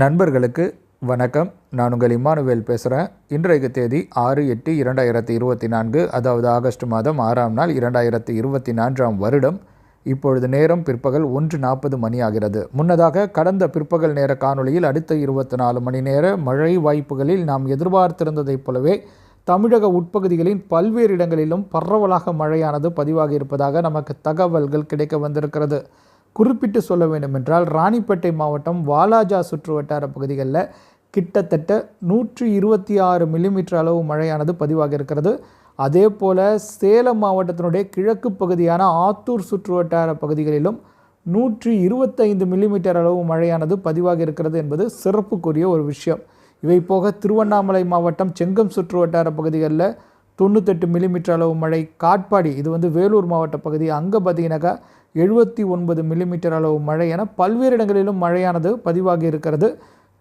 நண்பர்களுக்கு வணக்கம். நான் உங்கள் இம்மானுவேல் பேசுகிறேன் இன்றைக்கு தேதி ஆறு எட்டு இரண்டாயிரத்தி இருபத்தி நான்கு அதாவது ஆகஸ்ட் மாதம் ஆறாம் நாள் இரண்டாயிரத்தி இருபத்தி நான்காம் வருடம். இப்பொழுது நேரம் பிற்பகல் ஒன்று நாற்பது மணி ஆகிறது. முன்னதாக கடந்த பிற்பகல் நேர காணொளியில் அடுத்த இருபத்தி நாலு மணி நேர மழை வாய்ப்புகளில் நாம் எதிர்பார்த்திருந்ததைப் போலவே தமிழக உட்பகுதிகளின் பல்வேறு இடங்களிலும் பரவலாக மழையானது பதிவாகி இருப்பதாக நமக்கு தகவல்கள் கிடைக்க வந்திருக்கிறது. குறிப்பிட்டு சொல்ல வேண்டுமென்றால் ராணிப்பேட்டை மாவட்டம் வாலாஜா சுற்று வட்டார பகுதிகளில் கிட்டத்தட்ட நூற்றி இருபத்தி ஆறு மில்லிமீட்டர் அளவு மழையானது பதிவாக இருக்கிறது. அதே போல் சேலம் மாவட்டத்தினுடைய கிழக்கு பகுதியான ஆத்தூர் சுற்று வட்டார பகுதிகளிலும் நூற்றி இருபத்தைந்து மில்லிமீட்டர் அளவு மழையானது பதிவாக இருக்கிறது என்பது சிறப்புக்குரிய ஒரு விஷயம். இவை போக திருவண்ணாமலை மாவட்டம் செங்கம் சுற்று வட்டார பகுதிகளில் தொண்ணூத்தெட்டு மில்லிமீட்டர் அளவு மழை காட்பாடி. இது வந்து வேலூர் மாவட்ட பகுதி. அங்கே பார்த்தீங்கன்னாக்கா எழுபத்தி ஒன்பது மில்லிமீட்டர் அளவு மழை என பல்வேறு இடங்களிலும் மழையானது பதிவாகி இருக்கிறது.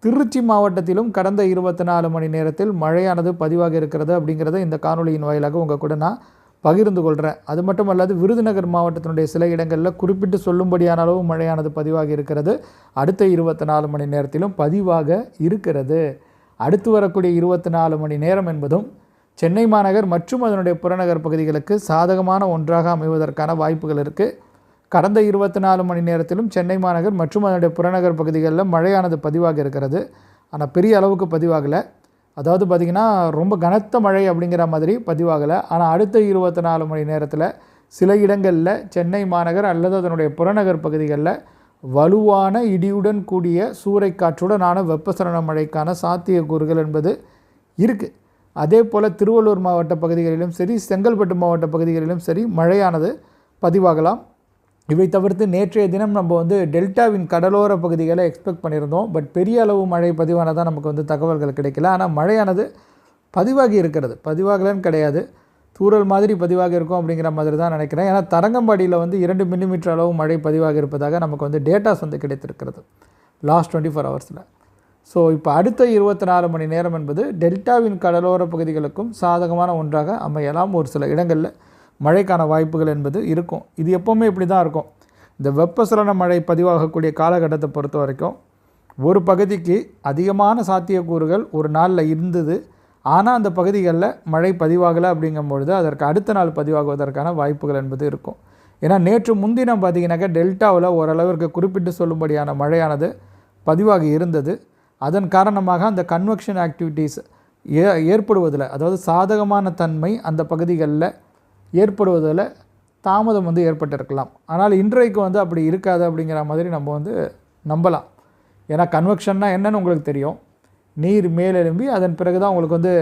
திருச்சி மாவட்டத்திலும் கடந்த இருபத்தி நாலு மணி நேரத்தில் மழையானது பதிவாக இருக்கிறது அப்படிங்கிறத இந்த காணொலியின் வாயிலாக உங்கள் கூட நான் பகிர்ந்து கொள்கிறேன் அது மட்டும் அல்லாது விருதுநகர் மாவட்டத்தினுடைய சில இடங்களில் குறிப்பிட்டு சொல்லும்படியான அளவு மழையானது பதிவாக இருக்கிறது. அடுத்த இருபத்தி நாலு மணி நேரத்திலும் பதிவாக இருக்கிறது. அடுத்து வரக்கூடிய இருபத்தி நாலு மணி நேரம் என்பதும் சென்னை மாநகர் மற்றும் அதனுடைய புறநகர் பகுதிகளுக்கு சாதகமான ஒன்றாக அமைவதற்கான வாய்ப்புகள் இருக்குது கடந்த இருபத்தி நாலு மணி நேரத்திலும் சென்னை மாநகர் மற்றும் அதனுடைய புறநகர் பகுதிகளில் மழையானது பதிவாக இருக்கிறது. ஆனால் பெரிய அளவுக்கு பதிவாகலை. அதாவது பார்த்திங்கன்னா ரொம்ப கனத்த மழை அப்படிங்கிற மாதிரி பதிவாகலை. ஆனால் அடுத்த இருபத்தி நாலு மணி நேரத்தில் சில இடங்களில் சென்னை மாநகர் அல்லது அதனுடைய புறநகர் பகுதிகளில் வலுவான இடியுடன் கூடிய சூறைக்காற்றுடனான வெப்பசலன மழைக்கான சாத்தியக்கூறுகள் என்பது இருக்குது அதே போல் திருவள்ளூர் மாவட்ட பகுதிகளிலும் சரி செங்கல்பட்டு மாவட்ட பகுதிகளிலும் சரி மழையானது பதிவாகலாம். இவை தவிர்த்து நேற்றைய தினம் நம்ம வந்து டெல்டாவின் கடலோர பகுதிகளை எக்ஸ்பெக்ட் பண்ணியிருந்தோம். பட் பெரிய அளவு மழை பதிவானதாக நமக்கு வந்து தகவல்கள் கிடைக்கல. ஆனால் மழையானது பதிவாகி இருக்கிறது. பதிவாகலன்னு கிடையாது. தூரல் மாதிரி பதிவாக இருக்கும் அப்படிங்கிற மாதிரி தான் நினைக்கிறேன். ஏன்னா தரங்கம்பாடியில் வந்து இரண்டு மில்லிமீட்டர் அளவு மழை பதிவாக இருப்பதாக நமக்கு வந்து டேட்டாஸ் வந்து கிடைத்திருக்கிறது. லாஸ்ட் டுவெண்ட்டி ஃபோர் ஹவர்ஸில் ஸோ இப்போ அடுத்த இருபத்தி நாலு மணி நேரம் என்பது டெல்டாவின் கடலோர பகுதிகளுக்கும் சாதகமான ஒன்றாக அமையலாம் ஒரு சில இடங்களில். மழைக்கான வாய்ப்புகள் என்பது இருக்கும். இது எப்போவுமே இப்படி தான் இருக்கும். இந்த வெப்பசலன மழை பதிவாகக்கூடிய காலகட்டத்தை பொறுத்த வரைக்கும் ஒரு பகுதிக்கு அதிகமான சாத்தியக்கூறுகள் ஒரு நாளில் இருந்தது. ஆனால் அந்த பகுதிகளில் மழை பதிவாகலை அப்படிங்கும்பொழுது அதற்கு அடுத்த நாள் பதிவாகுவதற்கான வாய்ப்புகள் என்பது இருக்கும். ஏன்னா நேற்று முன்தினம் பார்த்திங்கனாக்கா டெல்டாவில் ஓரளவிற்கு குறிப்பிட்டு சொல்லும்படியான மழையானது பதிவாகி இருந்தது. அதன் காரணமாக அந்த கன்வெக்ஷன் ஆக்டிவிட்டீஸ் ஏ ஏற்படுவதில் அதாவது சாதகமான தன்மை அந்த பகுதிகளில் ஏற்படுவதில் தாமதம் வந்து ஏற்பட்டிருக்கலாம். ஆனால் இன்றைக்கு வந்து அப்படி இருக்காது அப்படிங்கிற மாதிரி நம்ம வந்து நம்பலாம். ஏன்னா கன்வெக்ஷன்னா என்னன்னு உங்களுக்கு தெரியும். நீர் மேலெழும்பி அதன் பிறகு தான் உங்களுக்கு வந்து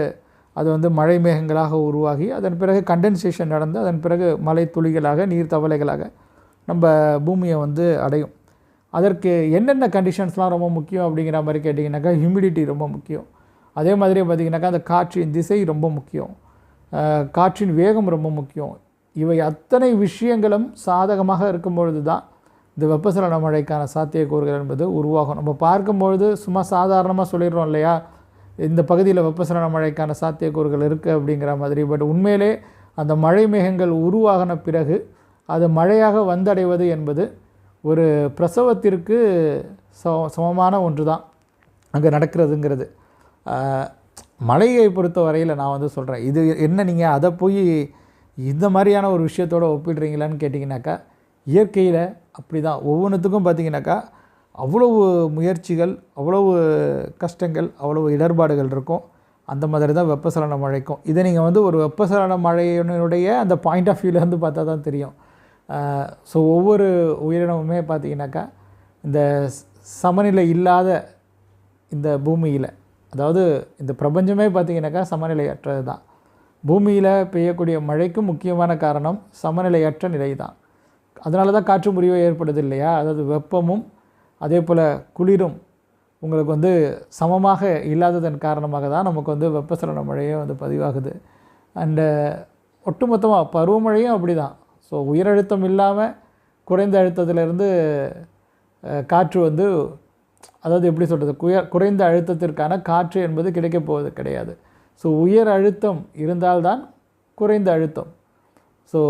அது வந்து மழை மேகங்களாக உருவாகி அதன் பிறகு கண்டென்சேஷன் நடந்து அதன் பிறகு மலை துளிகளாக நீர் தவளைகளாக நம்ம பூமியை வந்து அடையும். அதற்கு என்னென்ன கண்டிஷன்ஸ்லாம் ரொம்ப முக்கியம் அப்படிங்கிற மாதிரி கேட்டிங்கனாக்கா ஹியூமிடிட்டி ரொம்ப முக்கியம். அதே மாதிரி பார்த்திங்கனாக்கா அந்த காற்றின் திசை ரொம்ப முக்கியம். காற்றின் வேகம் ரொம்ப முக்கியம். இவை அத்தனை விஷயங்களும் சாதகமாக இருக்கும் பொழுது தான் இந்த வெப்பசலன மழைக்கான சாத்தியக்கூறுகள் என்பது உருவாகும். நம்ம பார்க்கும்பொழுது சும்மா சாதாரணமாக சொல்லிடுறோம் இல்லையா? இந்த பகுதியில் வெப்பசலன மழைக்கான சாத்தியக்கூறுகள் இருக்குது அப்படிங்கிற மாதிரி. பட் உண்மையிலே அந்த மழை மேகங்கள் உருவாகின பிறகு அது மழையாக வந்தடைவது என்பது ஒரு பிரசவத்திற்கு ச சமமான ஒன்று தான் அங்கே நடக்கிறதுங்கிறது. மழையை பொறுத்த வரையில் நான் வந்து சொல்கிறேன் இது என்ன நீங்கள் அதை போய் இந்த மாதிரியான ஒரு விஷயத்தோடு ஒப்பிடுறீங்களான்னு கேட்டிங்கனாக்கா இயற்கையில் அப்படி தான் ஒவ்வொன்றுத்துக்கும் பார்த்தீங்கன்னாக்கா அவ்வளவு முயற்சிகள் அவ்வளவு கஷ்டங்கள் அவ்வளவு இடர்பாடுகள் இருக்கும். அந்த மாதிரி தான் வெப்பசலன மழைக்கும். இதை நீங்கள் வந்து ஒரு வெப்பசலன மழையினுடைய அந்த பாயிண்ட் ஆஃப் வியூலேருந்து பார்த்தா தான் தெரியும். ஸோ ஒவ்வொரு உயிரினமுமே பார்த்தீங்கன்னாக்கா இந்த சமநிலை இல்லாத இந்த பூமியில் அதாவது இந்த பிரபஞ்சமே பார்த்திங்கனாக்கா சமநிலையற்றது தான் பூமியில் பெய்யக்கூடிய மழைக்கும் முக்கியமான காரணம் சமநிலையற்ற நிலை தான் அதனால தான் காற்று முறிவு ஏற்படுது இல்லையா? அதாவது வெப்பமும் அதே போல் குளிரும் உங்களுக்கு வந்து சமமாக இல்லாததன் காரணமாக தான் நமக்கு வந்து வெப்பசலன மழையே வந்து பதிவாகுது. அண்டு ஒட்டுமொத்தமாக பருவமழையும் அப்படி தான் ஸோ உயரழுத்தம் இல்லாமல் குறைந்த அழுத்தத்திலிருந்து காற்று வந்து அதாவது எப்படி சொல்கிறது குய குறைந்த அழுத்தத்திற்கான காற்று என்பது கிடைக்கப் போவது கிடையாது. ஸோ உயர் அழுத்தம் இருந்தால்தான் குறைந்த அழுத்தம். ஸோ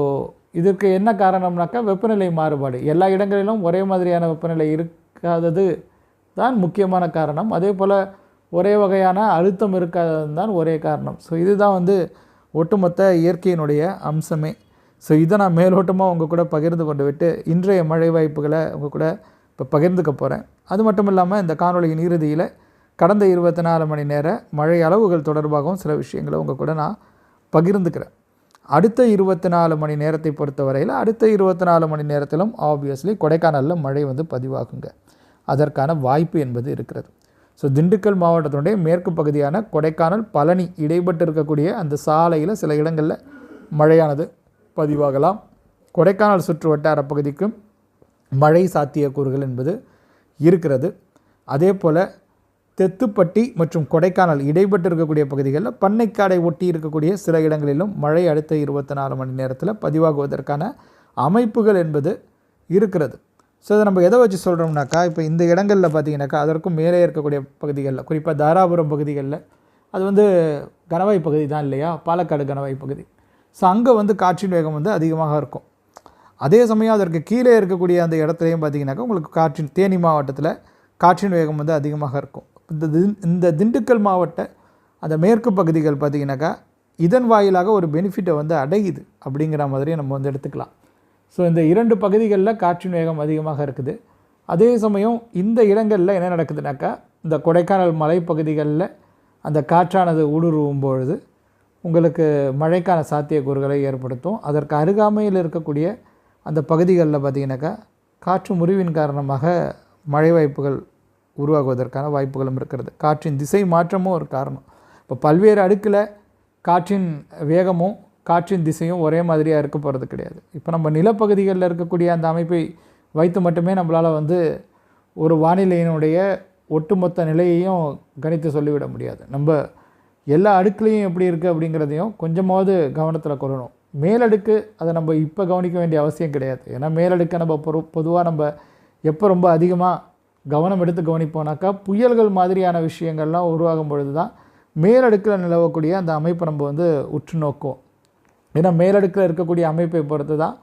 இதற்கு என்ன காரணம்னாக்கா வெப்பநிலை மாறுபாடு. எல்லா இடங்களிலும் ஒரே மாதிரியான வெப்பநிலை இருக்காதது தான் முக்கியமான காரணம். அதே போல் ஒரே வகையான அழுத்தம் இருக்காதது தான் ஒரே காரணம். ஸோ இதுதான் வந்து ஒட்டுமொத்த இயற்கையினுடைய அம்சமே. ஸோ இதை நான் மேலோட்டமாக உங்கள் கூட பகிர்ந்து கொண்டு விட்டு இன்றைய மழை வாய்ப்புகளை உங்கள் கூட இப்போ பகிர்ந்துக்க போகிறேன் அது மட்டும் இல்லாமல் இந்த காணொலியின் இறுதியில் கடந்த இருபத்தி நாலு மணி நேர மழை அளவுகள் தொடர்பாகவும் சில விஷயங்களை உங்கள் கூட நான் பகிர்ந்துக்கிறேன். அடுத்த இருபத்தி நாலு மணி நேரத்தை பொறுத்தவரையில் அடுத்த இருபத்தி நாலு மணி நேரத்திலும் ஆப்வியஸ்லி கொடைக்கானலில் மழை வந்து பதிவாகுங்க. அதற்கான வாய்ப்பு என்பது இருக்கிறது. ஸோ திண்டுக்கல் மாவட்டத்தினுடைய மேற்கு பகுதியான கொடைக்கானல் பழனி இடைப்பட்டு இருக்கக்கூடிய அந்த சாலையில் சில இடங்களில் மழையானது பதிவாகலாம். கொடைக்கானல் சுற்று வட்டார பகுதிக்கும் மழை சாத்தியக்கூறுகள் என்பது இருக்கிறது. அதே போல் தெத்துப்பட்டி மற்றும் கொடைக்கானல் இடைப்பட்டு இருக்கக்கூடிய பகுதிகளில் பண்ணைக்காடை ஒட்டி இருக்கக்கூடிய சில இடங்களிலும் மழை அடுத்த இருபத்தி நாலு மணி நேரத்தில் பதிவாகுவதற்கான அமைப்புகள் என்பது இருக்கிறது. ஸோ இதை நம்ம எதை வச்சு சொல்கிறோம்னாக்கா இப்போ இந்த இடங்களில் பார்த்தீங்கன்னாக்கா அதற்கும் மேலே இருக்கக்கூடிய பகுதிகளில் குறிப்பாக தாராபுரம் பகுதிகளில் அது வந்து கணவாய் பகுதி தான் இல்லையா? பாலக்காடு கணவாய் பகுதி. ஸோ அங்கே வந்து காற்றின் வேகம் வந்து அதிகமாக இருக்கும். அதே சமயம் அதற்கு கீழே இருக்கக்கூடிய அந்த இடத்துலையும் பார்த்தீங்கன்னாக்கா உங்களுக்கு காற்றின் தேனி மாவட்டத்தில் காற்றின் வேகம் வந்து அதிகமாக இருக்கும். இந்த திண் இந்த திண்டுக்கல் மாவட்ட அந்த மேற்கு பகுதிகள் பார்த்திங்கனாக்கா இதன் வாயிலாக ஒரு பெனிஃபிட்டை வந்து அடையுது அப்படிங்கிற மாதிரியே நம்ம வந்து எடுத்துக்கலாம். ஸோ இந்த இரண்டு பகுதிகளில் காற்றின் வேகம் அதிகமாக இருக்குது. அதே சமயம் இந்த இடங்களில் என்ன நடக்குதுனாக்கா இந்த கொடைக்கானல் மலைப்பகுதிகளில் அந்த காற்றானது ஊடுருவும் பொழுது உங்களுக்கு மழைக்கான சாத்தியக்கூறுகளை ஏற்படுத்தும். அதற்கு அருகாமையில் இருக்கக்கூடிய அந்த பகுதிகளில் பார்த்திங்கனாக்கா காற்று முறிவின் காரணமாக மழை வாய்ப்புகள் உருவாகுவதற்கான வாய்ப்புகளும் இருக்கிறது. காற்றின் திசை மாற்றமும் ஒரு காரணம். இப்போ பல்வேறு அடுக்கில் காற்றின் வேகமும் காற்றின் திசையும் ஒரே மாதிரியாக இருக்க போகிறது கிடையாது. இப்போ நம்ம நிலப்பகுதிகளில் இருக்கக்கூடிய அந்த அமைப்பை வைத்து மட்டுமே நம்மளால் வந்து ஒரு வானிலையினுடைய ஒட்டுமொத்த நிலையையும் கணித்து சொல்லிவிட முடியாது. நம்ம எல்லா அடுக்குலையும் எப்படி இருக்குது அப்படிங்கிறதையும் கொஞ்சமாவது கவனத்தில் கொள்ளணும். மேலடுக்கு அதை நம்ம இப்போ கவனிக்க வேண்டிய அவசியம் கிடையாது. ஏன்னா மேலடுக்கை நம்ம பொ பொதுவாக நம்ம எப்போ ரொம்ப அதிகமாக கவனம் எடுத்து கவனிப்போனாக்கா புயல்கள் மாதிரியான விஷயங்கள்லாம் உருவாகும் பொழுது தான் மேலடுக்கில் நிலவக்கூடிய அந்த அமைப்பை நம்ம வந்து உற்று நோக்குவோம் ஏன்னா மேலடுக்கில் இருக்கக்கூடிய அமைப்பை பொறுத்து தான்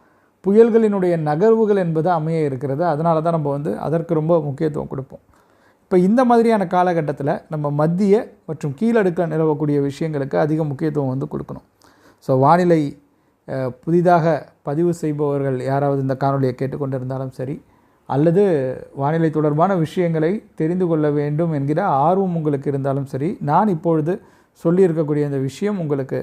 புயல்களினுடைய நகர்வுகள் என்பது அமைய இருக்கிறது. அதனால தான் நம்ம வந்து அதற்கு ரொம்ப முக்கியத்துவம் கொடுப்போம். இப்போ இந்த மாதிரியான காலகட்டத்தில் நம்ம மத்திய மற்றும் கீழடுக்க நிலவக்கூடிய விஷயங்களுக்கு அதிக முக்கியத்துவம் வந்து கொடுக்கணும். ஸோ வானிலை புதிதாக பதிவு செய்பவர்கள் யாராவது இந்த காணொலியை கேட்டுக்கொண்டிருந்தாலும் சரி அல்லது வானிலை தொடர்பான விஷயங்களை தெரிந்து கொள்ள வேண்டும் என்கிற ஆர்வம் உங்களுக்கு இருந்தாலும் சரி நான் இப்பொழுது சொல்லியிருக்கக்கூடிய இந்த விஷயம் உங்களுக்கு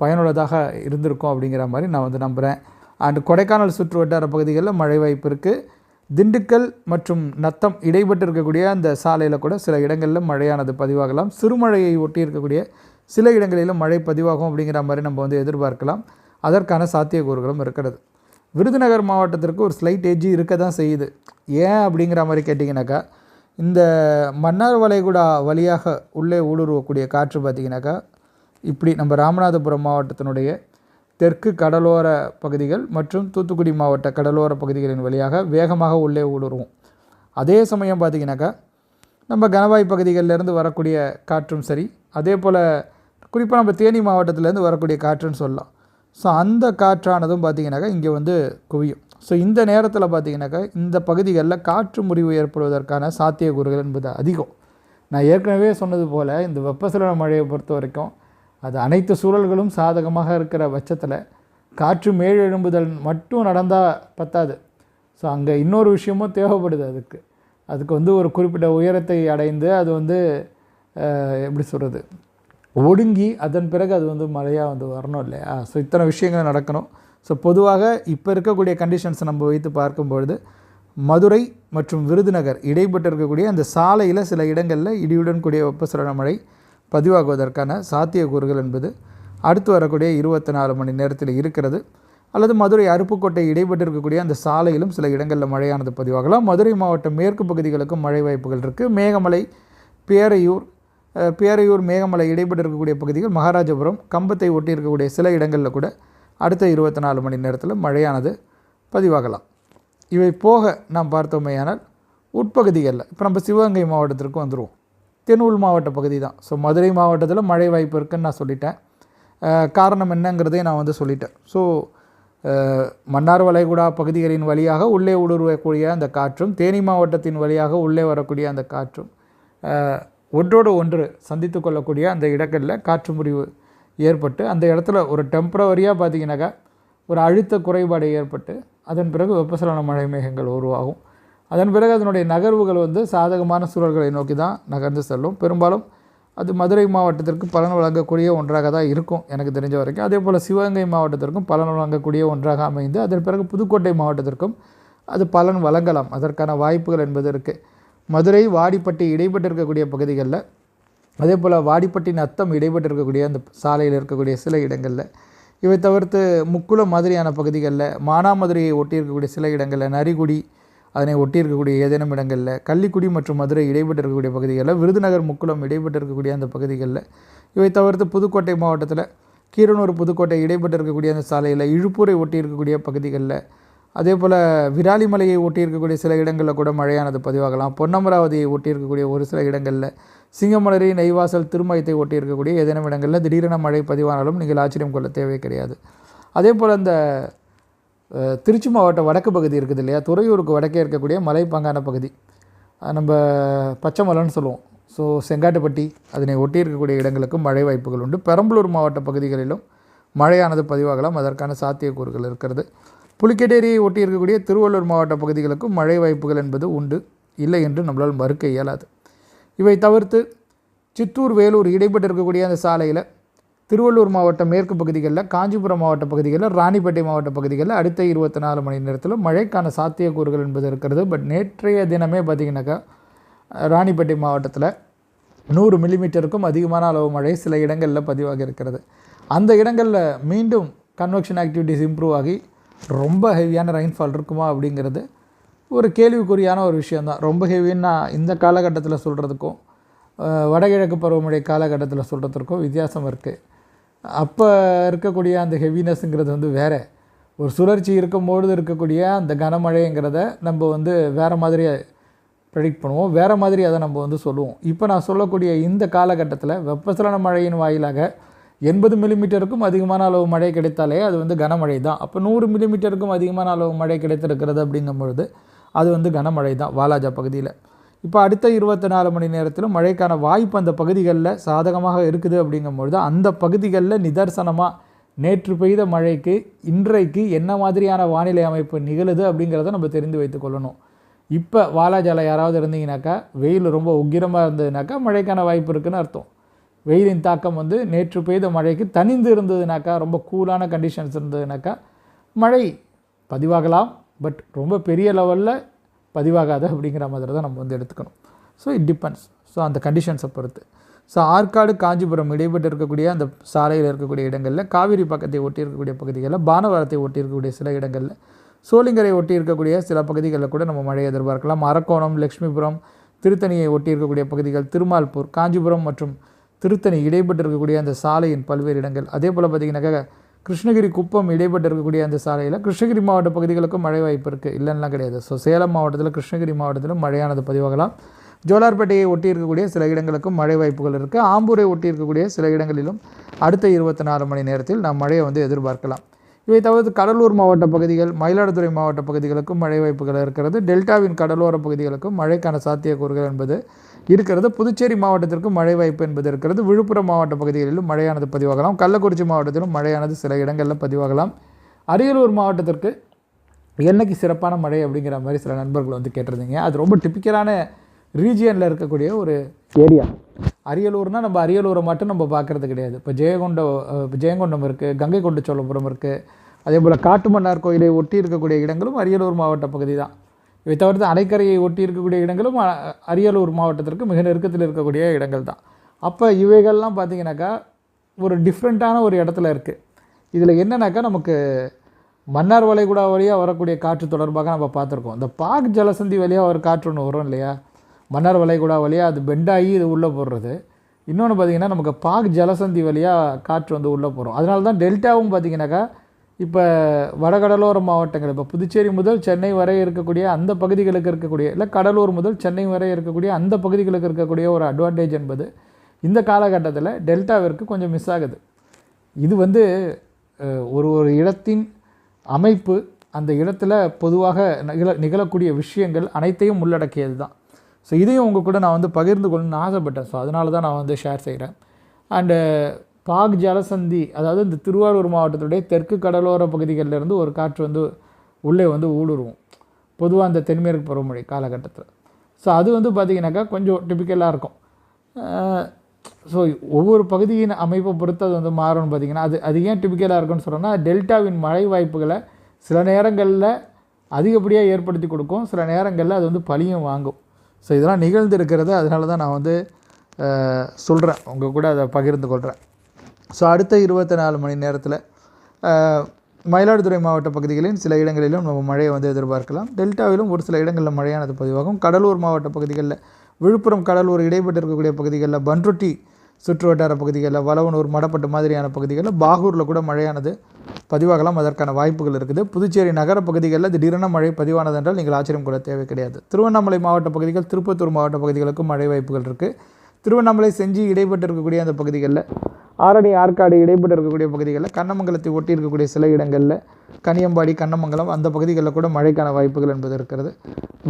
பயனுள்ளதாக இருந்திருக்கும் அப்படிங்கிற மாதிரி நான் வந்து நம்புகிறேன் அண்டு கொடைக்கானல் சுற்று வட்டார பகுதிகளில் மழை வாய்ப்பு இருக்குது திண்டுக்கல் மற்றும் நத்தம் இடைப்பட்டு இருக்கக்கூடிய அந்த சாலையில் கூட சில இடங்களில் மழையானது பதிவாகலாம். சிறுமழையை ஒட்டி இருக்கக்கூடிய சில இடங்களிலும் மழை பதிவாகும் அப்படிங்கிற மாதிரி நம்ம வந்து எதிர்பார்க்கலாம். அதற்கான சாத்தியக்கூறுகளும் இருக்கிறது. விருதுநகர் மாவட்டத்திற்கு ஒரு ஸ்லைட் எஜ்ஜி இருக்க தான் செய்யுது. ஏன் அப்படிங்கிற மாதிரி கேட்டிங்கனாக்கா இந்த மன்னார் வளைகுடா வழியாக உள்ளே ஊடுருவக்கூடிய காற்று பார்த்திங்கனாக்கா இப்படி நம்ம ராமநாதபுரம் மாவட்டத்தினுடைய தெற்கு கடலோர பகுதிகள் மற்றும் தூத்துக்குடி மாவட்ட கடலோர பகுதிகளின் வழியாக வேகமாக உள்ளே ஊடுருவோம். அதே சமயம் பார்த்திங்கனாக்கா நம்ம கனவாய் பகுதிகளிலேருந்து வரக்கூடிய காற்றும் சரி அதே போல் குறிப்பாக நம்ம தேனி மாவட்டத்திலேருந்து வரக்கூடிய காற்றுன்னு சொல்லலாம். ஸோ அந்த காற்றானதும் பார்த்திங்கனாக்கா இங்கே வந்து குவியும். ஸோ இந்த நேரத்தில் பார்த்திங்கனாக்கா இந்த பகுதிகளில் காற்று முறிவு ஏற்படுவதற்கான சாத்தியக்கூறுகள் என்பது அதிகம். நான் ஏற்கனவே சொன்னது போல் இந்த வெப்பசலன மழையை பொறுத்த வரைக்கும் அது அனைத்து சூழல்களும் சாதகமாக இருக்கிற பட்சத்தில் காற்று மேலெழும்புதல் மட்டும் நடந்தால் பத்தாது. ஸோ அங்கே இன்னொரு விஷயமும் தேவைப்படுது அதுக்கு. அதுக்கு வந்து ஒரு குறிப்பிட்ட உயரத்தை அடைந்து அது வந்து எப்படி சொல்கிறது ஒடுங்கி அதன் பிறகு அது வந்து மழையாக வந்து வரணும் இல்லையா? ஸோ இத்தனை விஷயங்கள் நடக்கணும். ஸோ பொதுவாக இப்போ இருக்கக்கூடிய கண்டிஷன்ஸை நம்ம வைத்து பார்க்கும்பொழுது மதுரை மற்றும் விருதுநகர் இடைப்பட்டு இருக்கக்கூடிய அந்த சாலையில் சில இடங்களில் இடியுடன் கூடிய வெப்பசலன மழை பதிவாகுவதற்கான சாத்தியக்கூறுகள் என்பது அடுத்து வரக்கூடிய இருபத்தி நாலு மணி நேரத்தில் இருக்கிறது. அல்லது மதுரை அருப்புக்கோட்டை இடைப்பட்டு இருக்கக்கூடிய அந்த சாலையிலும் சில இடங்களில் மழையானது பதிவாகலாம். மதுரை மாவட்டம் மேற்கு பகுதிகளுக்கும் மழை வாய்ப்புகள் இருக்குது மேகமலை பேரையூர் பேரையூர் மேகமலை இடைப்பட்டு இருக்கக்கூடிய பகுதிகள் மகாராஜபுரம் கம்பத்தை ஒட்டி இருக்கக்கூடிய சில இடங்களில் கூட அடுத்த இருபத்தி நாலு மணி நேரத்தில் மழையானது பதிவாகலாம். இவை போக நாம் பார்த்தோமேயானால் உட்பகுதிகளில் இப்போ நம்ம சிவகங்கை மாவட்டத்திற்கு வந்துடுவோம் தென்னுள் மாவட்ட பகுதி தான் ஸோ மதுரை மாவட்டத்தில் மழை வாய்ப்பு இருக்குன்னு நான் சொல்லிட்டேன். காரணம் என்னங்கிறதே நான் வந்து சொல்லிட்டேன். ஸோ மன்னார் வளைகுடா பகுதிகளின் வழியாக உள்ளே ஊடுருவக்கூடிய அந்த காற்றும் தேனி மாவட்டத்தின் வழியாக உள்ளே வரக்கூடிய அந்த காற்றும் ஒன்றோடு ஒன்று சந்தித்து கொள்ளக்கூடிய அந்த இடங்களில் காற்று முறிவு ஏற்பட்டு அந்த இடத்துல ஒரு டெம்பரவரியாக பார்த்தீங்கன்னாக்கா ஒரு அழுத்த குறைபாடு ஏற்பட்டு அதன் பிறகு வெப்பசலன மழை மேகங்கள் உருவாகும். அதன் பிறகு அதனுடைய நகர்வுகள் வந்து சாதகமான சூழல்களை நோக்கி தான் நகர்ந்து செல்லும். பெரும்பாலும் அது மதுரை மாவட்டத்திற்கு பலன் வழங்கக்கூடிய ஒன்றாக தான் இருக்கும் எனக்கு தெரிஞ்ச வரைக்கும். அதே போல் சிவகங்கை மாவட்டத்திற்கும் பலன் வழங்கக்கூடிய ஒன்றாக அமைந்து அதன் பிறகு புதுக்கோட்டை மாவட்டத்திற்கும் அது பலன் வழங்கலாம். அதற்கான வாய்ப்புகள் என்பது இருக்குது மதுரை வாடிப்பட்டி இடைப்பட்டு இருக்கக்கூடிய பகுதிகளில் அதே போல் வாடிப்பட்டி நத்தம் இடைப்பட்டு இருக்கக்கூடிய அந்த சாலையில் இருக்கக்கூடிய சில இடங்களில் இவை தவிர்த்து முக்குளம் மாதிரியான பகுதிகளில் மானாமதுரையை ஒட்டி இருக்கக்கூடிய சில இடங்களில் நரிகுடி அதனை ஒட்டி இருக்கக்கூடிய ஏதேனும் இடங்களில் கள்ளிக்குடி மற்றும் மதுரை இடைப்பட்டு இருக்கக்கூடிய பகுதிகளில் விருதுநகர் முக்குளம் இடைப்பட்டு இருக்கக்கூடிய அந்த பகுதிகளில் இவை தவிர்த்து புதுக்கோட்டை மாவட்டத்தில் கீரனூர் புதுக்கோட்டை இடைப்பட்டு இருக்கக்கூடிய அந்த சாலையில் இழுப்பூரை ஒட்டி இருக்கக்கூடிய பகுதிகளில் அதே போல் விராலிமலையை ஒட்டி இருக்கக்கூடிய சில இடங்களில் கூட மழையானது பதிவாகலாம். பொன்னமராவதியை ஒட்டி இருக்கக்கூடிய ஒரு சில இடங்களில் சிங்கமலரி நெய்வாசல் திருமயத்தை ஒட்டி இருக்கக்கூடிய ஏதேனும் இடங்களில் திடீரென மழை பதிவானாலும் நீங்கள் ஆச்சரியம் கொள்ள தேவை கிடையாது. அதே போல் அந்த திருச்சி மாவட்ட வடக்கு பகுதி இருக்குது இல்லையா? துறையூருக்கு வடக்கே இருக்கக்கூடிய மலைப்பாங்கான பகுதி. நம்ம பச்சைமலைன்னு சொல்லுவோம். ஸோ செங்காட்டுப்பட்டி அதனை ஒட்டி இருக்கக்கூடிய இடங்களுக்கும் மழை வாய்ப்புகள் உண்டு. பெரம்பலூர் மாவட்ட பகுதிகளிலும் மழையானது பதிவாகலாம். அதற்கான சாத்தியக்கூறுகள் இருக்கிறது. புலிக்கட்டேரியை ஒட்டி இருக்கக்கூடிய திருவள்ளூர் மாவட்ட பகுதிகளுக்கும் மழை வாய்ப்புகள் என்பது உண்டு. இல்லை என்று நம்மளால் மறுக்க இயலாது. இவை தவிர்த்து சித்தூர் வேலூர் இடைப்பட்டு இருக்கக்கூடிய அந்த சாலையில் திருவள்ளூர் மாவட்ட மேற்கு பகுதிகளில் காஞ்சிபுரம் மாவட்ட பகுதிகளில் ராணிப்பேட்டை மாவட்ட பகுதிகளில் அடுத்த இருபத்தி நாலு மணி நேரத்தில் மழைக்கான சாத்தியக்கூறுகள் என்பது இருக்கிறது. பட் நேற்றைய தினமே பார்த்திங்கனாக்கா ராணிப்பேட்டை மாவட்டத்தில் நூறு மில்லிமீட்டருக்கும் அதிகமான அளவு மழை சில இடங்களில் பதிவாகி இருக்கிறது. அந்த இடங்களில் மீண்டும் கன்வெக்ஷன் ஆக்டிவிட்டிஸ் இம்ப்ரூவ் ஆகி ரொம்ப ஹெவியான ரெயின்ஃபால் இருக்குமா அப்படிங்கிறது ஒரு கேள்விக்குறியான ஒரு விஷயந்தான் ரொம்ப ஹெவின்னா இந்த காலகட்டத்தில் சொல்கிறதுக்கும் வடகிழக்கு பருவமழை காலகட்டத்தில் சொல்கிறதுக்கும் வித்தியாசம் இருக்குது அப்போ இருக்கக்கூடிய அந்த ஹெவினஸ்ங்கிறது வந்து வேறு. ஒரு சுழற்சி இருக்கும்பொழுது இருக்கக்கூடிய அந்த கனமழைங்கிறத நம்ம வந்து வேறு மாதிரி ப்ரெடிக்ட் பண்ணுவோம். வேறு மாதிரி அதை நம்ம வந்து சொல்லுவோம். இப்போ நான் சொல்லக்கூடிய இந்த காலகட்டத்தில் வெப்பசலன மழையின் வாயிலாக எண்பது மில்லிமீட்டருக்கும் அதிகமான அளவு மழை கிடைத்தாலே அது வந்து கனமழை தான் அப்போ நூறு மில்லிமீட்டருக்கும் அதிகமான அளவு மழை கிடைத்திருக்கிறது அப்படிங்கும் பொழுது அது வந்து கனமழை தான் வாலாஜா பகுதியில். இப்போ அடுத்த இருபத்தி நாலு மணி நேரத்திலும் மழைக்கான வாய்ப்பு அந்த பகுதிகளில் சாதகமாக இருக்குது அப்படிங்கும்பொழுது அந்த பகுதிகளில் நிதர்சனமாக நேற்று பெய்த மழைக்கு இன்றைக்கு என்ன மாதிரியான வானிலை அமைப்பு நிகழுது அப்படிங்கிறத நம்ம தெரிந்து வைத்துக் கொள்ளணும். இப்போ வாலாஜால யாராவது இருந்தீங்கனாக்கா வெயில் ரொம்ப உக்கிரமாக இருந்ததுனாக்கா மழைக்கான வாய்ப்பு இருக்குதுன்னு அர்த்தம். வெயிலின் தாக்கம் வந்து நேற்று பெய்த மழைக்கு தனிந்து இருந்ததுனாக்கா ரொம்ப கூலான கண்டிஷன்ஸ் இருந்ததுனாக்கா மழை பதிவாகலாம். பட் ரொம்ப பெரிய லெவலில் பதிவாகாது அப்படிங்கிற மாதிரி தான் நம்ம வந்து எடுத்துக்கணும். ஸோ இட் டிபெண்ட்ஸ் ஸோ அந்த கண்டிஷன்ஸை பொறுத்து. ஸோ ஆற்காடு காஞ்சிபுரம் இடைப்பட்டு இருக்கக்கூடிய அந்த சாலையில் இருக்கக்கூடிய இடங்களில் காவிரி பக்கத்தை ஒட்டி இருக்கக்கூடிய பகுதிகளில் பானவரத்தை ஒட்டி இருக்கக்கூடிய சில இடங்களில் சோளிங்கரை ஒட்டி இருக்கக்கூடிய சில பகுதிகளில் கூட நம்ம மழை எதிர்பார்க்கலாம். அரக்கோணம் லக்ஷ்மிபுரம் திருத்தணியை ஒட்டி இருக்கக்கூடிய பகுதிகள் திருமால்பூர் காஞ்சிபுரம் மற்றும் திருத்தணி இடைப்பட்டு இருக்கக்கூடிய அந்த சாலையின் பல்வேறு இடங்கள். அதே போல் பார்த்திங்கனாக்கா கிருஷ்ணகிரி குப்பம் இடைப்பட்டு இருக்கக்கூடிய அந்த சாலையில் கிருஷ்ணகிரி மாவட்ட பகுதிகளுக்கும் மழை வாய்ப்பு இருக்குது இல்லைன்னா கிடையாது. ஸோ சேலம் மாவட்டத்தில் கிருஷ்ணகிரி மாவட்டத்திலும் மழையானது பதிவாகலாம். ஜோலார்பேட்டையை ஒட்டி இருக்கக்கூடிய சில இடங்களுக்கும் மழை வாய்ப்புகள் இருக்குது ஆம்பூரை ஒட்டி இருக்கக்கூடிய சில இடங்களிலும் அடுத்த இருபத்தி நாலு மணி நேரத்தில் நாம் மழையை வந்து எதிர்பார்க்கலாம். இவை தவிர்த்து கடலூர் மாவட்ட பகுதிகள் மயிலாடுதுறை மாவட்ட பகுதிகளுக்கும் மழை வாய்ப்புகள் இருக்கிறது. டெல்டாவின் கடலோர பகுதிகளுக்கும் மழைக்கான சாத்தியக்கூறுகள் என்பது இருக்கிறது. புதுச்சேரி மாவட்டத்திற்கும் மழை வாய்ப்பு என்பது இருக்கிறது. விழுப்புரம் மாவட்ட பகுதிகளிலும் மழையானது பதிவாகலாம். கள்ளக்குறிச்சி மாவட்டத்திலும் மழையானது சில இடங்களில் பதிவாகலாம். அரியலூர் மாவட்டத்திற்கு என்னைக்கு சிறப்பான மழை அப்படிங்கிற மாதிரி சில நண்பர்கள் வந்து கேட்டிருந்தீங்க. அது ரொம்ப டிப்பிக்கலான ரீஜியனில் இருக்கக்கூடிய ஒரு ஏரியா. அரியலூர்னால் நம்ம அரியலூரை மட்டும் நம்ம பார்க்குறது கிடையாது. இப்போ ஜெயங்கொண்டம் அஹ், இப்போ ஜெயங்கொண்டம் இருக்குது கங்கை கொண்ட சோழபுரம் இருக்குது அதே போல் காட்டுமன்னார் கோயிலை ஒட்டி இருக்கக்கூடிய இடங்களும் அரியலூர் மாவட்ட பகுதி தான் இவை தவிர்த்து அணைக்கரையை ஒட்டி இருக்கக்கூடிய இடங்களும் அரியலூர் மாவட்டத்திற்கு மிக நெருக்கத்தில் இருக்கக்கூடிய இடங்கள் தான் அப்போ இவைகள்லாம் பார்த்தீங்கன்னாக்கா ஒரு டிஃப்ரெண்ட்டான ஒரு இடத்துல இருக்குது இதில் என்னென்னாக்கா நமக்கு மன்னார் வளைகுடா வழியாக வரக்கூடிய காற்று தொடர்பாக நம்ம பார்த்துருக்கோம் இந்த பாக் ஜலசந்தி வழியாக ஒரு காற்று ஒன்று வரும் இல்லையா? மன்னார் வளைகுடா வழியாக அது பெண்டாகி இது உள்ளே போடுறது இன்னொன்று பார்த்தீங்கன்னா நமக்கு பாக் ஜலசந்தி வழியாக காற்று வந்து உள்ளே போகிறோம் அதனால தான் டெல்டாவும் பார்த்திங்கனாக்கா இப்போ வடகடலோர மாவட்டங்கள் இப்போ புதுச்சேரி முதல் சென்னை வரை இருக்கக்கூடிய அந்த பகுதிகளுக்கு இருக்கக்கூடிய இல்லை கடலூர் முதல் சென்னை வரை இருக்கக்கூடிய அந்த பகுதிகளுக்கு இருக்கக்கூடிய ஒரு அட்வான்டேஜ் என்பது இந்த காலகட்டத்தில் டெல்டாவிற்கு கொஞ்சம் மிஸ் ஆகுது. இது வந்து ஒரு ஒரு இடத்தின் அமைப்பு அந்த இடத்துல பொதுவாக நிகழ நிகழக்கூடிய விஷயங்கள் அனைத்தையும் உள்ளடக்கியது தான் ஸோ இதையும் உங்கள் கூட நான் வந்து பகிர்ந்து கொள்ளணும்னு ஆசைப்பட்டேன். ஸோ அதனால தான் நான் வந்து ஷேர் செய்கிறேன் அண்டு பாக் ஜலசந்தி அதாவது இந்த திருவாரூர் மாவட்டத்துடைய தெற்கு கடலோர பகுதிகளில் இருந்து ஒரு காற்று வந்து உள்ளே வந்து ஊடுருவும். பொதுவாக அந்த தென்மேற்கு பருவமழை காலகட்டத்தில். ஸோ அது வந்து பார்த்திங்கனாக்கா கொஞ்சம் டிப்பிக்கலாக இருக்கும். ஸோ ஒவ்வொரு பகுதியின் அமைப்பை பொறுத்து அது வந்து மாறும்னு பார்த்திங்கன்னா அது அது ஏன் டிப்பிக்கலாக இருக்குன்னு சொல்கிறோன்னா டெல்டாவின் மழை வாய்ப்புகளை சில நேரங்களில் அதிகப்படியாக ஏற்படுத்தி கொடுக்கும். சில நேரங்களில் அது வந்து பழியும் வாங்கும். ஸோ இதெல்லாம் நிகழ்ந்து இருக்கிறது அதனால தான் நான் வந்து சொல்கிறேன் உங்கள் கூட அதை பகிர்ந்து கொள்கிறேன் ஸோ அடுத்த இருபத்தி நாலு மணி நேரத்தில் மயிலாடுதுறை மாவட்ட பகுதிகளின் சில இடங்களிலும் நம்ம மழையை வந்து எதிர்பார்க்கலாம். டெல்டாவிலும் ஒரு சில இடங்களில் மழையானது பதிவாகும். கடலூர் மாவட்ட பகுதிகளில் விழுப்புரம் கடலூர் இடைப்பட்டு இருக்கக்கூடிய பகுதிகளில் பன்ருட்டி சுற்று வட்டார பகுதிகளில் வளவனூர் மடப்பட்டு மாதிரியான பகுதிகளில் பாகூரில் கூட மழையானது பதிவாகலாம். அதற்கான வாய்ப்புகள் இருக்குது. புதுச்சேரி நகர பகுதிகளில் திடீரென மழை பதிவானது என்றால் நீங்கள் ஆச்சரியம் கூட தேவை கிடையாது. திருவண்ணாமலை மாவட்ட பகுதிகள் திருப்பத்தூர் மாவட்ட பகுதிகளுக்கும் மழை வாய்ப்புகள் இருக்குது திருவண்ணாமலை செஞ்சு இடைப்பட்டு இருக்கக்கூடிய அந்த பகுதிகளில் ஆரணி ஆற்காடு இடைப்பட்டு இருக்கக்கூடிய பகுதிகளில் கண்ணமங்கலத்தை ஒட்டி இருக்கக்கூடிய சில இடங்களில் கனியம்பாடி கண்ணமங்கலம் அந்த பகுதிகளில் கூட மழைக்கான வாய்ப்புகள் என்பது இருக்கிறது.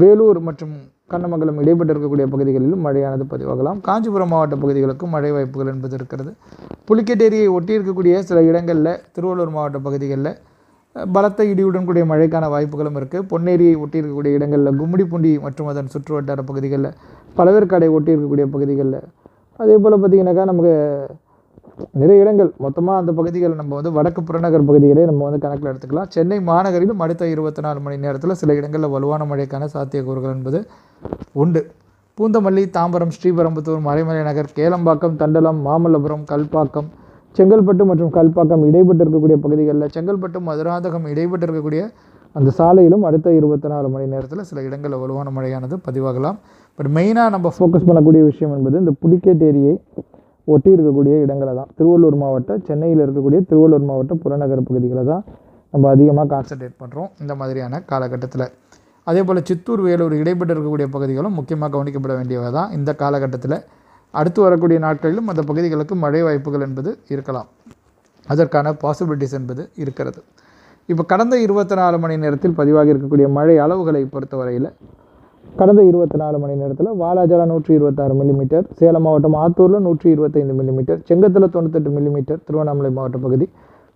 வேலூர் மற்றும் கண்ணமங்கலம் இடைப்பட்டு இருக்கக்கூடிய பகுதிகளிலும் மழையானது பதிவாகலாம். காஞ்சிபுரம் மாவட்ட பகுதிகளுக்கும் மழை வாய்ப்புகள் என்பது இருக்கிறது. புலிக்கட்டேரியை ஒட்டி இருக்கக்கூடிய சில இடங்களில் திருவள்ளூர் மாவட்ட பகுதிகளில் பலத்த இடியுடன் கூடிய மழைக்கான வாய்ப்புகளும் இருக்குது பொன்னேரியை ஒட்டி இருக்கக்கூடிய இடங்களில் கும்மிடிப்பூண்டி மற்றும் அதன் சுற்று வட்டார பகுதிகளில் கடை ஒட்டி இருக்கக்கூடிய பகுதிகளில். அதே போல் பார்த்திங்கனாக்கா நமக்கு நிறைய இடங்கள். மொத்தமாக அந்த பகுதிகள் நம்ம வந்து வடக்கு புறநகர் பகுதிகளே நம்ம வந்து கணக்கில் எடுத்துக்கலாம். சென்னை மாநகரிலும் அடுத்த இருபத்தி நாலு மணி நேரத்தில் சில இடங்களில் வலுவான மழைக்கான சாத்தியக்கூறுகள் என்பது உண்டு. பூந்தமல்லி தாம்பரம் ஸ்ரீபெரும்புத்தூர் மறைமலை நகர் கேளம்பாக்கம் தண்டலம் மாமல்லபுரம் கல்பாக்கம் செங்கல்பட்டு மற்றும் கல்பாக்கம் இடைப்பட்டு இருக்கக்கூடிய பகுதிகளில் செங்கல்பட்டு மதுராந்தகம் இடைப்பட்டு இருக்கக்கூடிய அந்த சாலையிலும் அடுத்த இருபத்தி நாலு மணி நேரத்தில் சில இடங்களில் வலுவான மழையானது பதிவாகலாம். பட் மெயினாக நம்ம ஃபோக்கஸ் பண்ணக்கூடிய விஷயம் என்பது இந்த புலிக்கேட் ஏரியை ஒட்டி இருக்கக்கூடிய இடங்களை தான். திருவள்ளூர் மாவட்டம் சென்னையில் இருக்கக்கூடிய திருவள்ளூர் மாவட்ட புறநகர் பகுதிகளை தான் நம்ம அதிகமாக கான்சன்ட்ரேட் பண்ணுறோம் இந்த மாதிரியான காலகட்டத்தில். அதே போல் சித்தூர் வேலூர் இடைப்பட்டு இருக்கக்கூடிய பகுதிகளும் முக்கியமாக கவனிக்கப்பட வேண்டியவை தான் இந்த காலகட்டத்தில். அடுத்து வரக்கூடிய நாட்களிலும் அந்த பகுதிகளுக்கு மழை வாய்ப்புகள் என்பது இருக்கலாம். அதற்கான பாசிபிலிட்டிஸ் என்பது இருக்கிறது. இப்போ கடந்த இருபத்தி நாலு மணி நேரத்தில் பதிவாகி இருக்கக்கூடிய மழை அளவுகளை பொறுத்தவரையில் கடந்த இருபத்தி நாலு மணி நேரத்தில் வாலாஜாரா நூற்றி இருபத்தாறு மில்லிமீட்டர் சேலம் மாவட்டம் ஆத்தூரில் நூற்றி இருபத்தைந்து மில்லிமீட்டர் செங்கத்தில் தொண்ணூத்தெட்டு மில்லிமீட்டர் திருவண்ணாமலை மாவட்ட பகுதி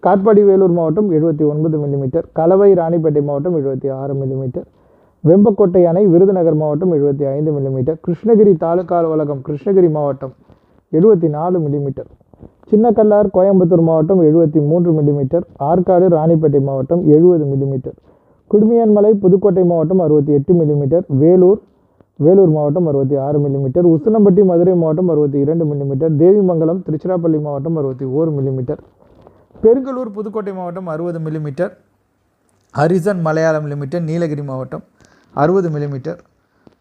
காட்பாடி வேலூர் மாவட்டம் எழுபத்தி ஒன்பது மில்லிமீட்டர் கலவை ராணிப்பேட்டை மாவட்டம் எழுபத்தி ஆறு மில்லிமீட்டர் வெம்பக்கோட்டை அணை விருதுநகர் மாவட்டம் எழுபத்தி ஐந்து மில்லிமீட்டர் கிருஷ்ணகிரி தாலுகா அலுவலகம் கிருஷ்ணகிரி மாவட்டம் எழுபத்தி நாலு மில்லிமீட்டர் சின்னக்கல்லார் கோயம்புத்தூர் மாவட்டம் எழுபத்தி மூன்று மில்லிமீட்டர் ஆற்காடு ராணிப்பேட்டை மாவட்டம் எழுபது மில்லிமீட்டர். குடுமியான்மலை புதுக்கோட்டை மாவட்டம் அறுபத்தி எட்டு மில்லிமீட்டர். வேலூர் வேலூர் மாவட்டம் அறுபத்தி ஆறு மில்லிமீட்டர். உசிலம்பட்டி மதுரை மாவட்டம் அறுபத்தி இரண்டு மில்லிமீட்டர். தேவிமங்கலம் திருச்சிராப்பள்ளி மாவட்டம் அறுபத்தி ஓரு மில்லிமீட்டர். பெருங்கலூர் புதுக்கோட்டை மாவட்டம் அறுபது millimetre. Harrison Malayalam limited Nilgiri மாவட்டம் அறுபது மில்லிமீட்டர்.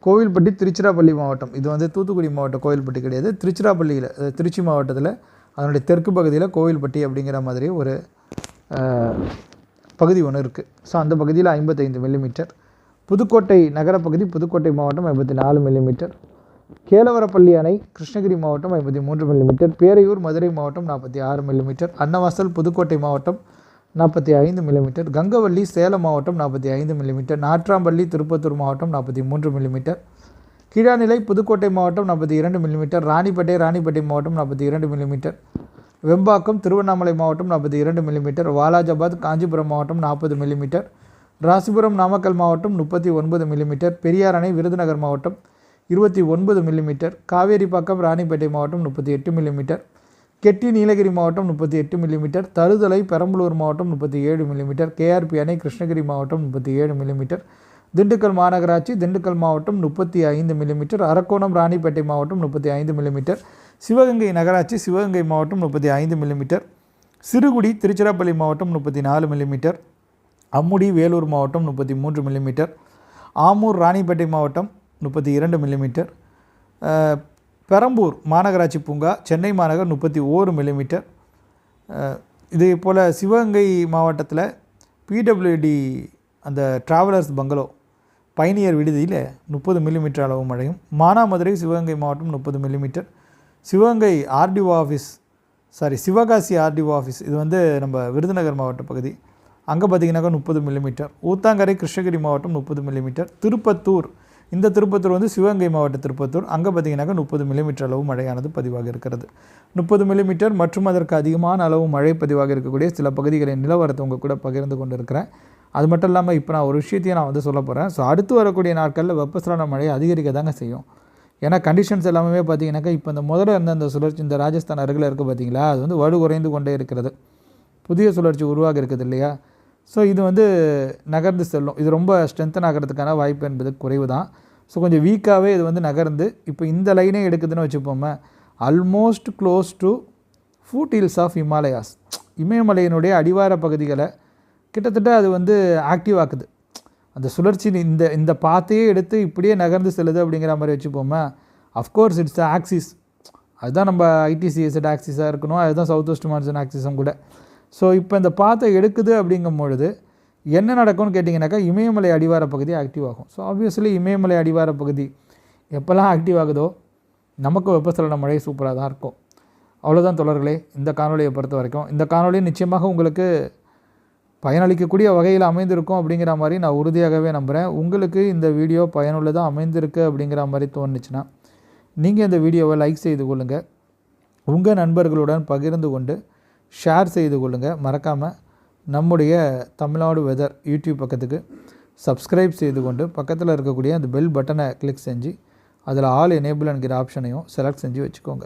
கோவில்பட்டி திருச்சிராப்பள்ளி மாவட்டம். இது வந்து தூத்துக்குடி மாவட்டம் கோவில்பட்டி கிடையாது. திருச்சிராப்பள்ளியில் திருச்சி மாவட்டத்தில் அதனுடைய தெற்கு பகுதியில் கோவில்பட்டி அப்படிங்கிற மாதிரி ஒரு பகுதி ஒன்று இருக்குது ஸோ அந்த பகுதியில் ஐம்பத்தைந்து மில்லிமீட்டர் புதுக்கோட்டை நகரப்பகுதி புதுக்கோட்டை மாவட்டம் ஐம்பத்தி நாலு மில்லிமீட்டர் கேலவரப்பள்ளி அணை கிருஷ்ணகிரி மாவட்டம் ஐம்பத்தி மூன்று மில்லிமீட்டர் பேரையூர் மதுரை மாவட்டம் நாற்பத்தி ஆறு மில்லிமீட்டர் அன்னவாசல் புதுக்கோட்டை மாவட்டம் நாற்பத்தி ஐந்து மில்லிமீட்டர் கங்கவள்ளி சேலம் மாவட்டம் நாற்பத்தி ஐந்து மில்லிமீட்டர் நாட்ராம்பள்ளி திருப்பத்தூர் மாவட்டம் நாற்பத்தி மூன்று மில்லிமீட்டர் கீழாநிலை புதுக்கோட்டை மாவட்டம் நாற்பத்தி இரண்டு மில்லிமீட்டர் ராணிப்பேட்டை ராணிப்பேட்டை மாவட்டம் நாற்பத்தி இரண்டு மில்லிமீட்டர் வெம்பாக்கம் திருவண்ணாமலை மாவட்டம் நாற்பத்தி இரண்டு மில்லிமீட்டர் வாலாஜாபாத் காஞ்சிபுரம் மாவட்டம் நாற்பது மில்லிமீட்டர் ராசிபுரம் நாமக்கல் மாவட்டம் முப்பத்தி ஒன்பது மில்லிமீட்டர் பெரியார் அணை விருதுநகர் மாவட்டம் இருபத்தி ஒன்பது மில்லிமீட்டர் காவேரிப்பாக்கம் ராணிப்பேட்டை மாவட்டம் முப்பத்தி எட்டு மில்லிமீட்டர் கெட்டி நீலகிரி மாவட்டம் முப்பத்தி எட்டு மில்லிமீட்டர் தருதலை பெரம்பலூர் மாவட்டம் முப்பத்தி ஏழு மில்லிமீட்டர் கேஆர்பி அணை கிருஷ்ணகிரி மாவட்டம் முப்பத்தி ஏழு மில்லிமீட்டர் திண்டுக்கல் மாநகராட்சி திண்டுக்கல் மாவட்டம் முப்பத்தி ஐந்து மில்லிமீட்டர் அரக்கோணம் ராணிப்பேட்டை மாவட்டம் முப்பத்தி ஐந்து மில்லிமீட்டர் சிவகங்கை நகராட்சி சிவகங்கை மாவட்டம் முப்பத்தி ஐந்து மில்லிமீட்டர் சிறுகுடி திருச்சிராப்பள்ளி மாவட்டம் முப்பத்தி நாலு மில்லிமீட்டர் அம்முடி வேலூர் மாவட்டம் முப்பத்தி மூன்று மில்லிமீட்டர் ஆமூர் ராணிப்பேட்டை மாவட்டம் முப்பத்தி இரண்டு மில்லிமீட்டர் பெரம்பூர் மாநகராட்சி பூங்கா சென்னை மாநகர் முப்பத்தி ஓரு மில்லிமீட்டர் இதே போல் சிவகங்கை மாவட்டத்தில் பிடபிள்யூடி அந்த ட்ராவலர்ஸ் பங்களோ பயணியர் விடுதியில் முப்பது மில்லிமீட்டர் அளவு மழையும் மானாமதுரை சிவகங்கை மாவட்டம் முப்பது millimetre Sivaganga RTO office sorry Sivakasi RTO office இது வந்து நம்ம விருதுநகர் மாவட்ட பகுதி. அங்கே பார்த்தீங்கன்னாக்கா முப்பது மில்லிமீட்டர் ஊத்தாங்கரை கிருஷ்ணகிரி மாவட்டம் முப்பது மில்லிமீட்டர் திருப்பத்தூர் இந்த திருப்பத்தூர் வந்து சிவகங்கை மாவட்ட திருப்பத்தூர். அங்கே பார்த்தீங்கன்னாக்கா முப்பது மில்லிமீட்டர் அளவு மழையானது பதிவாக இருக்கிறது. முப்பது மில்லிமீட்டர் மற்றும் அதற்கு அதிகமான அளவு மழை பதிவாக இருக்கக்கூடிய சில பகுதிகளின் நிலவரத்தை உங்கள் கூட பகிர்ந்து கொண்டு இருக்கிறேன் அது மட்டும் இல்லாமல் இப்போ நான் ஒரு விஷயத்தையும் நான் வந்து சொல்ல போகிறேன் ஸோ அடுத்து வரக்கூடிய நாட்களில் வெப்பசலன மழை அதிகரிக்க தாங்க செய்யும். ஏன்னா கண்டிஷன்ஸ் எல்லாமே பார்த்தீங்கன்னாக்கா இப்போ இந்த முதல்ல இருந்த அந்த சுழற்சி இந்த ராஜஸ்தான் அருகில் இருக்குது பார்த்தீங்களா அது வந்து வலு குறைந்து கொண்டே இருக்கிறது. புதிய சுழற்சி உருவாக இருக்குது இல்லையா? ஸோ இது வந்து நகர்ந்து செல்லும். இது ரொம்ப ஸ்ட்ரென்த்தன் ஆகிறதுக்கான வாய்ப்பு என்பது குறைவு தான். ஸோ கொஞ்சம் வீக்காகவே இது வந்து நகர்ந்து இப்போ இந்த லைனே எடுக்குதுன்னு வச்சுப்போமே almost close to foothills of Himalayas இமயமலையினுடைய அடிவார பகுதிகளை கிட்டத்தட்ட அது வந்து ஆக்டிவ் ஆக்குது. அந்த சுழற்சி இந்த இந்த பாத்தையே எடுத்து இப்படியே நகர்ந்து செல்லுது அப்படிங்கிற மாதிரி வச்சுப்போமே அஃப்கோர்ஸ் இட்ஸ் ஆக்சிஸ் அதுதான் நம்ம ஐடிசிஎஸ்எட் ஆக்சிஸாக இருக்கணும். அதுதான் சவுத் வெஸ்ட் மான்சன் ஆக்சிஸும் கூட. ஸோ இப்போ இந்த பாத்தை எடுக்குது அப்படிங்கும் பொழுது என்ன நடக்கும்னு கேட்டிங்கனாக்கா இமயமலை அடிவார பகுதி ஆக்டிவ் ஆகும். ஸோ ஆப்வியஸ்லி இமயமலை அடிவார பகுதி எப்போல்லாம் ஆக்டிவ் ஆகுதோ நமக்கு வெப்பசலன மழை சூப்பராக தான் இருக்கும். அவ்வளோதான் தொடர்களே இந்த காணொலியை பொறுத்த வரைக்கும். இந்த காணொலி நிச்சயமாக உங்களுக்கு பயனளிக்கக்கூடிய வகையில் அமைந்திருக்கும் அப்படிங்கிற மாதிரி நான் உறுதியாகவே நம்புகிறேன் உங்களுக்கு இந்த வீடியோ பயனுள்ளதாக அமைந்திருக்கு அப்படிங்கிற மாதிரி தோணுச்சுன்னா நீங்கள் இந்த வீடியோவை லைக் செய்து கொள்ளுங்கள் உங்கள் நண்பர்களுடன் பகிர்ந்து கொண்டு ஷேர் செய்து கொள்ளுங்கள் மறக்காமல் நம்முடைய தமிழ்நாடு வெதர் யூடியூப் பக்கத்துக்கு சப்ஸ்கிரைப் செய்து கொண்டு பக்கத்தில் இருக்கக்கூடிய அந்த பெல் பட்டனை கிளிக் செஞ்சு அதில் ஆல் எனேபிள் என்கிற ஆப்ஷனையும் செலக்ட் செஞ்சு வச்சுக்கோங்க.